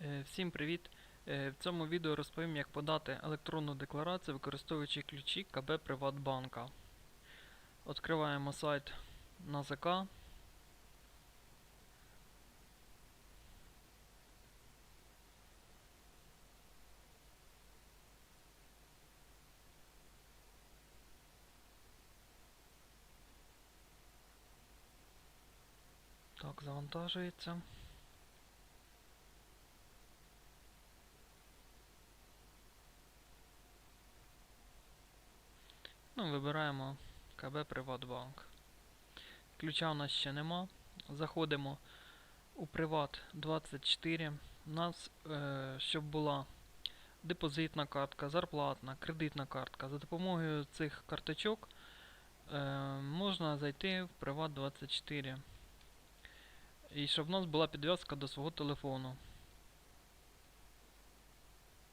Е, Всім привіт! Е, В цьому відео розповім, як подати електронну декларацію, використовуючи ключі КБ Приватбанка. Відкриваємо сайт НАЗК. Так, завантажується. Ну, вибираємо КБ Приватбанк. Ключа у нас ще нема. Заходимо у Приват 24. У нас, е, щоб була депозитна картка, зарплатна, кредитна картка. За допомогою цих карточок е, можна зайти в Приват 24. І щоб в нас була підв'язка до свого телефону.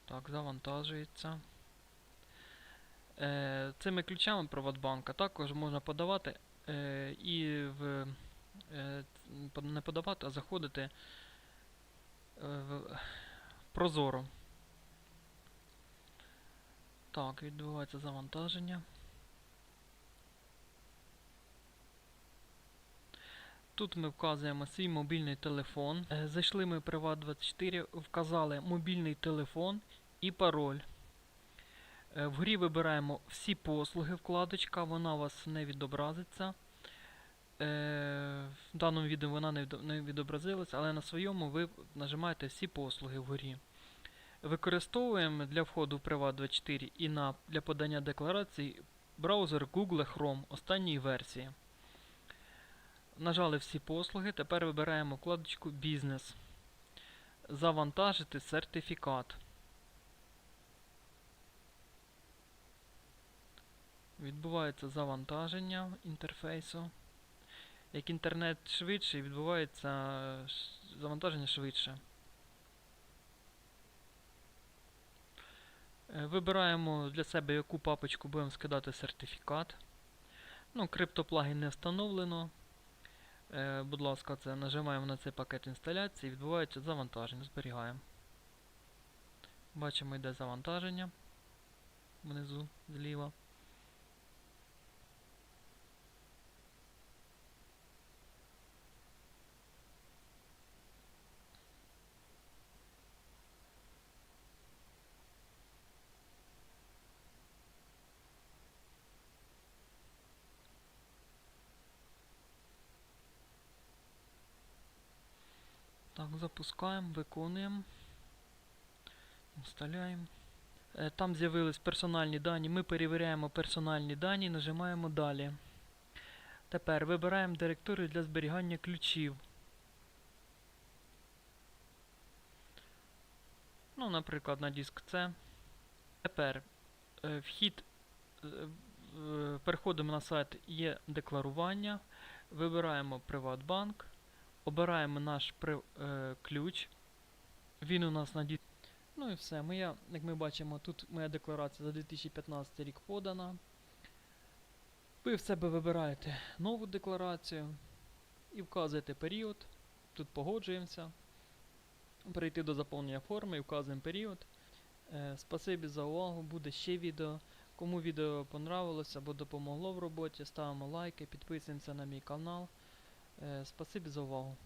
Так, завантажується. Е, Цими ключами Приватбанка також можна подавати е, і в е, не подавати, а заходити в Прозоро. Так, відбувається завантаження. Тут ми вказуємо свій мобільний телефон. Зайшли ми в Приват24, вказали мобільний телефон і пароль. Е, Вгорі вибираємо всі послуги вкладочка, вона у вас не відобразиться. Е, В даному відео вона не відобразилась, але на своєму ви нажимаєте всі послуги вгорі. Використовуємо для входу в Privat24 і на, для подання декларацій браузер Google Chrome останньої версії. Нажали всі послуги, тепер вибираємо вкладочку Бізнес. Завантажити сертифікат. Відбувається завантаження інтерфейсу. Як інтернет швидший, відбувається е, завантаження швидше. Е, Вибираємо для себе, яку папочку будемо скидати сертифікат. Ну, криптоплагін не встановлено. Е, Будь ласка, це нажимаємо на цей пакет інсталяції, відбувається завантаження. Зберігаємо. Бачимо, йде завантаження внизу зліва. Так, запускаємо, виконуємо. Вставляємо. Е, Там з'явились персональні дані. Ми перевіряємо персональні дані, нажимаємо далі. Тепер вибираємо директорію для зберігання ключів. Ну, наприклад, на диск C. Тепер е, вхід. е, Переходимо на сайт є декларування. Вибираємо Приватбанк. Обираємо наш при, е, ключ. Він у нас на Ну і все. Моя, як ми бачимо, тут моя декларація за 2015 рік подана. Ви в себе вибираєте нову декларацію і вказуєте період. Тут погоджуємося. Перейти до заповнення форми і вказуємо період. Е, спасибі за увагу. Буде ще відео. Кому відео понравилось або допомогло в роботі, ставимо лайки, підписуємося на мій канал. Е, спасибі за увагу.